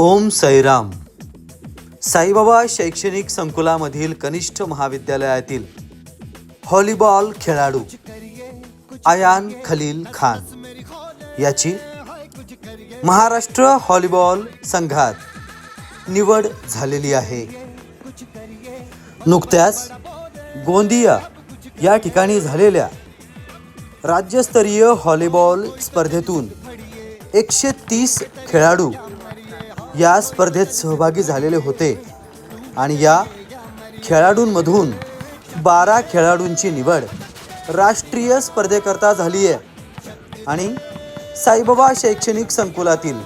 ओम सैराम. साईबाबा शैक्षणिक संकुलामधील कनिष्ठ महाविद्यालयातील व्हॉलीबॉल खेळाडू आयान खलील खान याची महाराष्ट्र व्हॉलीबॉल संघात निवड झालेली आहे. नुकत्याच गोंदिया या ठिकाणी झालेल्या राज्यस्तरीय व्हॉलीबॉल स्पर्धेतून एकशे तीस खेळाडू या स्पर्धेत सहभागी झालेले होते. आणि या खेळाडूंमधून बारा खेळाडूंची निवड राष्ट्रीय स्पर्धेकरता झाली आहे. आणि साईबाबा शैक्षणिक संकुलातील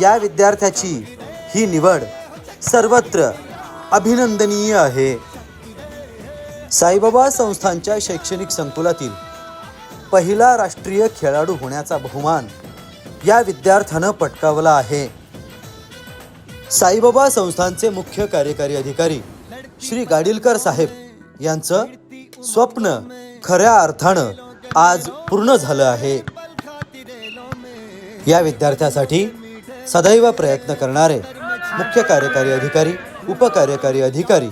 या विद्यार्थ्याची ही निवड सर्वत्र अभिनंदनीय आहे. साईबाबा संस्थांच्या शैक्षणिक संकुलातील पहिला राष्ट्रीय खेळाडू होण्याचा बहुमान या विद्यार्थ्यानं पटकावला आहे. साईबाबा संस्थांचे मुख्य कार्यकारी अधिकारी श्री गाडीलकर साहेब यांचं स्वप्न खऱ्या अर्थानं आज पूर्ण झालं आहे. या विद्यार्थ्यासाठी सदैव प्रयत्न करणारे मुख्य कार्यकारी अधिकारी उपकार्यकारी अधिकारी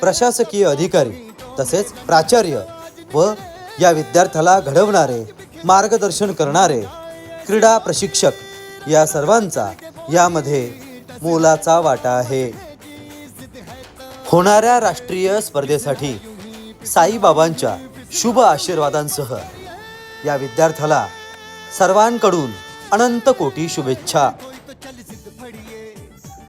प्रशासकीय अधिकारी तसेच प्राचार्य व या विद्यार्थ्याला घडवणारे मार्गदर्शन करणारे क्रीडा प्रशिक्षक या सर्वांचा यामध्ये मोलाचा वाटा आहे. होणाऱ्या राष्ट्रीय स्पर्धेसाठी साईबाबांच्या शुभ आशीर्वादांसह या विद्यार्थ्याला सर्वांकडून अनंत कोटी शुभेच्छा.